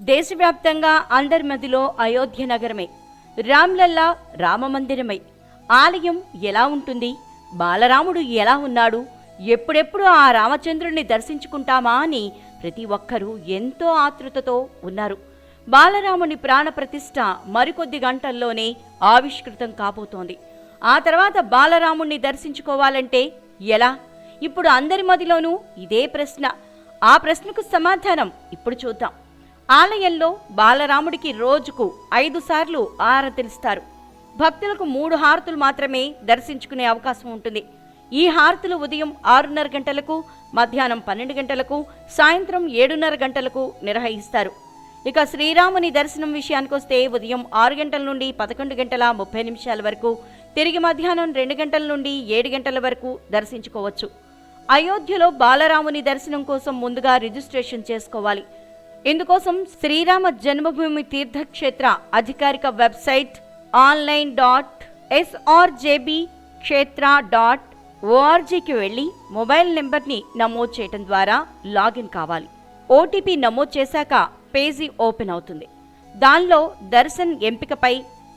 దేశవ్యాప్తంగా అందరి మదిలో అయోధ్య నగరమే రామ్లల్లా రామమందిరమై ఆలయం ఎలా ఉంటుంది? బాలరాముడు ఎలా ఉన్నాడు? ఎప్పుడెప్పుడు ఆ రామచంద్రుణ్ణి దర్శించుకుంటామా అని ప్రతి ఒక్కరూ ఎంతో ఆతృతతో ఉన్నారు. బాలరాముని ప్రాణప్రతిష్ఠ మరికొద్ది గంటల్లోనే ఆవిష్కృతం కాబోతోంది. ఆ తర్వాత బాలరాముణ్ణి దర్శించుకోవాలంటే ఎలా? ఇప్పుడు అందరి మదిలోనూ ఇదే ప్రశ్న. ఆ ప్రశ్నకు సమాధానం ఇప్పుడు చూద్దాం. ఆలయంలో బాలరాముడికి రోజుకు ఐదు సార్లు ఆరతిలుస్తారు భక్తులకు మూడు హారతులు మాత్రమే దర్శించుకునే అవకాశం ఉంటుంది. ఈ హారతులు ఉదయం ఆరున్నర గంటలకు మధ్యాహ్నం పన్నెండు గంటలకు సాయంత్రం ఏడున్నర గంటలకు నిర్వహిస్తారు. ఇక శ్రీరాముని దర్శనం విషయానికొస్తే ఉదయం ఆరు గంటల నుండి పదకొండు గంటల ముప్పై నిమిషాల వరకు తిరిగి మధ్యాహ్నం రెండు గంటల నుండి ఏడు గంటల వరకు దర్శించుకోవచ్చు. అయోధ్యలో బాలరాముని దర్శనం కోసం ముందుగా రిజిస్ట్రేషన్ చేసుకోవాలి. ఇందుకోసం శ్రీరామ జన్మభూమి తీర్థక్షేత్ర అధికారిక వెబ్సైట్ ఆన్లైన్ డాట్ ఎస్ఆర్జేబి క్షేత్ర డాట్ ఓఆర్జీకి వెళ్ళి మొబైల్ నెంబర్ని నమోదు చేయటం ద్వారా లాగిన్ కావాలి. ఓటీపీ నమోదు చేశాక పేజీ ఓపెన్ అవుతుంది. దానిలో దర్శన్ ఎంపికపై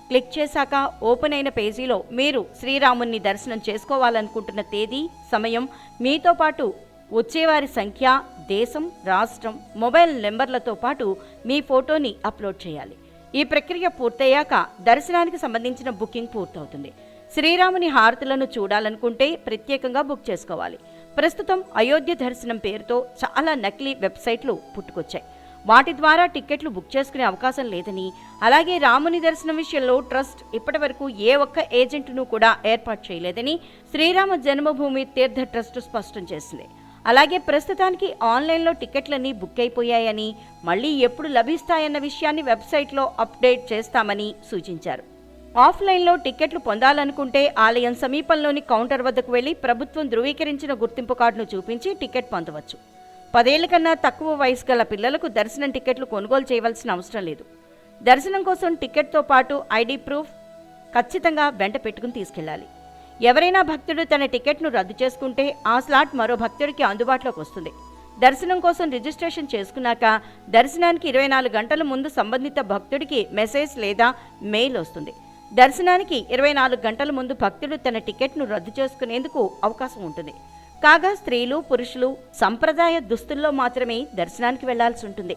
క్లిక్ చేశాక ఓపెన్ అయిన పేజీలో మీరు శ్రీరాముని దర్శనం చేసుకోవాలనుకుంటున్న తేదీ సమయం మీతో పాటు వచ్చేవారి సంఖ్య దేశం రాష్ట్రం మొబైల్ నెంబర్లతో పాటు మీ ఫోటోని అప్లోడ్ చేయాలి. ఈ ప్రక్రియ పూర్తయ్యాక దర్శనానికి సంబంధించిన బుకింగ్ పూర్తవుతుంది. శ్రీరాముని హారతులను చూడాలనుకుంటే ప్రత్యేకంగా బుక్ చేసుకోవాలి. ప్రస్తుతం అయోధ్య దర్శనం పేరుతో చాలా నకిలీ వెబ్సైట్లు పుట్టుకొచ్చాయి. వాటి ద్వారా టిక్కెట్లు బుక్ చేసుకునే అవకాశం లేదని అలాగే రాముని దర్శనం విషయంలో ట్రస్ట్ ఇప్పటివరకు ఏ ఒక్క ఏజెంట్ను కూడా ఏర్పాటు చేయలేదని శ్రీరామ జన్మభూమి తీర్థ ట్రస్ట్ స్పష్టం చేసింది. అలాగే ప్రస్తుతానికి ఆన్లైన్లో టికెట్లన్నీ బుక్ అయిపోయాయని మళ్ళీ ఎప్పుడు లభిస్తాయన్న విషయాన్ని వెబ్సైట్లో అప్డేట్ చేస్తామని సూచించారు. ఆఫ్లైన్లో టికెట్లు పొందాలనుకుంటే ఆలయం సమీపంలోని కౌంటర్ వద్దకు వెళ్ళి ప్రభుత్వం ధృవీకరించిన గుర్తింపు కార్డును చూపించి టికెట్ పొందవచ్చు. పదేళ్ళ కన్నా తక్కువ వయసు గల పిల్లలకు దర్శనం టికెట్లు కొనుగోలు చేయవలసిన అవసరం లేదు. దర్శనం కోసం టికెట్తో పాటు ఐడి ప్రూఫ్ ఖచ్చితంగా వెంట పెట్టుకుని తీసుకెళ్ళాలి. ఎవరైనా భక్తుడు తన టికెట్ను రద్దు చేసుకుంటే ఆ స్లాట్ మరో భక్తుడికి అందుబాటులోకి వస్తుంది. దర్శనం కోసం రిజిస్ట్రేషన్ చేసుకున్నాక దర్శనానికి ఇరవై నాలుగు గంటల ముందు సంబంధిత భక్తుడికి మెసేజ్ లేదా మెయిల్ వస్తుంది. దర్శనానికి ఇరవై నాలుగు గంటల ముందు భక్తుడు తన టికెట్ను రద్దు చేసుకునేందుకు అవకాశం ఉంటుంది. కాగా స్త్రీలు పురుషులు సంప్రదాయ దుస్తుల్లో మాత్రమే దర్శనానికి వెళ్ళాల్సి ఉంటుంది.